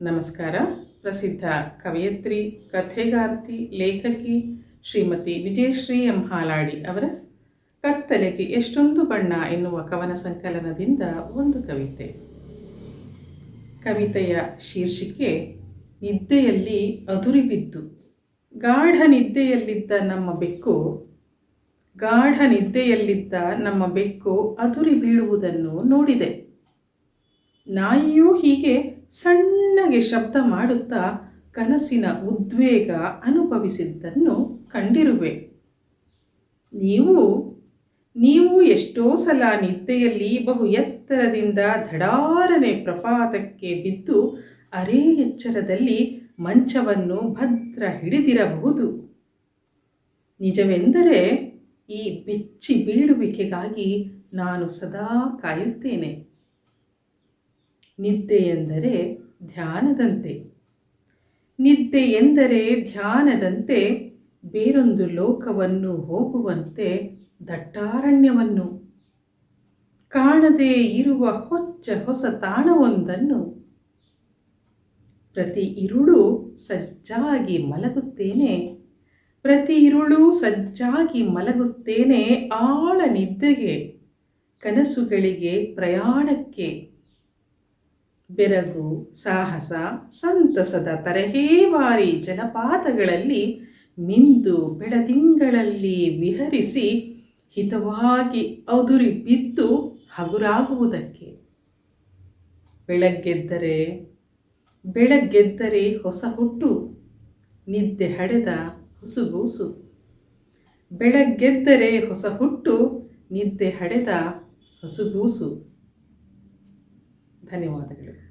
ನಮಸ್ಕಾರ. ಪ್ರಸಿದ್ಧ ಕವಯತ್ರಿ, ಕಥೆಗಾರ್ತಿ, ಲೇಖಕಿ ಶ್ರೀಮತಿ ವಿಜಯಶ್ರೀ ಎಂ. ಹಾಲಾಡಿ ಅವರ ಕತ್ತಲೆಗೆ ಎಷ್ಟೊಂದು ಬಣ್ಣ ಎನ್ನುವ ಕವನ ಸಂಕಲನದಿಂದ ಒಂದು ಕವಿತೆ. ಕವಿತೆಯ ಶೀರ್ಷಿಕೆ, ನಿದ್ದೆಯಲ್ಲಿ ಅದುರಿ ಬಿದ್ದು, ಗಾಢ ನಿದ್ದೆಯಲ್ಲಿದ್ದ ನಮ್ಮ ಬೆಕ್ಕು, ಗಾಢ ನಿದ್ದೆಯಲ್ಲಿದ್ದ ನಮ್ಮ ಬೆಕ್ಕು ಅದುರಿ ಬೀಳುವುದನ್ನು ನೋಡಿದೆ. ನಾಯಿಯೂ ಹೀಗೆ ಸಣ್ಣಗೆ ಶಬ್ದ ಮಾಡುತ್ತಾ ಕನಸಿನ ಉದ್ವೇಗ ಅನುಭವಿಸಿದ್ದನ್ನು ಕಂಡಿರುವೆ. ನೀವು ನೀವು ಎಷ್ಟೋ ಸಲ ನಿದ್ದೆಯಲ್ಲಿ ಬಹು ಎತ್ತರದಿಂದ ಧಡಾರನೆ ಪ್ರಪಾತಕ್ಕೆ ಬಿದ್ದು ಅರೇ ಎಚ್ಚರದಲ್ಲಿ ಮಂಚವನ್ನು ಭದ್ರ ಹಿಡಿದಿರಬಹುದು. ನಿಜವೆಂದರೆ ಈ ಬೆಚ್ಚಿ ಬೀಳುವಿಕೆಗಾಗಿ ನಾನು ಸದಾ ಕಾಯುತ್ತೇನೆ. ನಿದ್ದೆ ಎಂದರೆ ಧ್ಯಾನದಂತೆ. ನಿದ್ದೆ ಎಂದರೆ ಧ್ಯಾನದಂತೆ ಬೇರೊಂದು ಲೋಕವನ್ನು ಹೋಗುವಂತೆ ದಟ್ಟಾರಣ್ಯವನ್ನು. ಕಾಣದೇ ಇರುವ ಹೊಚ್ಚ ಹೊಸ ತಾಣವೊಂದನ್ನು. ಪ್ರತಿ ಇರುಳು ಸಜ್ಜಾಗಿ ಮಲಗುತ್ತೇನೆ. ಪ್ರತಿ ಇರುಳು ಸಜ್ಜಾಗಿ ಮಲಗುತ್ತೇನೆ ಆಳ ನಿದ್ದೆಗೆ, ಕನಸುಗಳಿಗೆ ಪ್ರಯಾಣಕ್ಕೆ. ಬೆರಗು, ಸಾಹಸ, ಸಂತಸದ ತರಹೇವಾರಿ ಜಲಪಾತಗಳಲ್ಲಿ ಮಿಂದು ಬೆಳದಿಂಗಳಲ್ಲಿ ವಿಹರಿಸಿ ಹಿತವಾಗಿ ಅದುರಿ ಬಿದ್ದು ಹಗುರಾಗುವುದಕ್ಕೆ. ಬೆಳಗ್ಗೆದ್ದರೆ ಬೆಳಗ್ಗೆದ್ದರೆ ಹೊಸ ಹುಟ್ಟು, ನಿದ್ದೆ ಹಡೆದ ಹುಸುಗೂಸು ಬೆಳಗ್ಗೆದ್ದರೆ ಹೊಸ ಹುಟ್ಟು, ನಿದ್ದೆ ಹಡೆದ ಹೊಸುಗೂಸು ధన్యవాదములు.